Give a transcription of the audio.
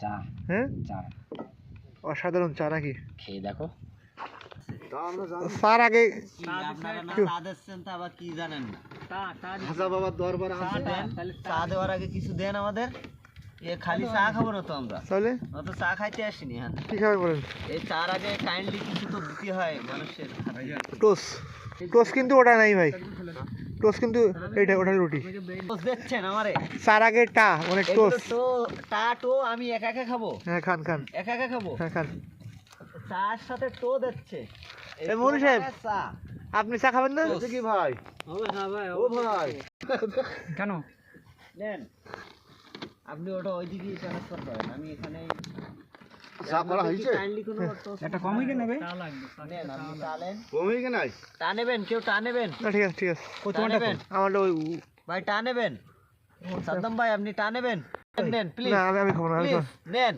চা। হ্যাঁ? চা। অসাধারণ চা নাকি? খেয়ে দেখো। স্যার আগে আবার কি জানেন না? হাজা বাবার দরবার চা চা দেওয়ার আগে কিছু দেন আমাদের। এ খালি চা খাব না তো আমরা। তাহলে? অত চা খাইতে আসিনি হ্যাঁ। কি খাবে বলেন? এই চার আগে কাইন্ডলি কিছু তো দিতে হয় মানুষের টোস টোস কিন্তু ওটা নাই ভাই। টোস কিন্তু এইটা ওটা রুটি। আমারে? স্যার আগে টা মানে টোস তো টা টো আমি একা একা খাব? হ্যাঁ খান খান। একা একা খাব? হ্যাঁ খান। চার সাথে টো দিচ্ছে। এ মনি সাহেব। চা। আপনি চা খাবেন না? কি ভাই? ও ভাই। কেন? নেন। আপনি ওটা ওইদিকে ট্রান্সফার করেন আমি এখানে চা করা হয়েছে? একটা কমই কেন নেবে? কমে নাই? টা নেবেন কেউ টা নেবেন? না ঠিক আছে ঠিক আছে। ও নেবেন? আমার ওই ভাই টা নেবেন? সাদ্দাম ভাই আপনি টা নেবেন? নেন প্লিজ না আমি আমি খাব না। নেন।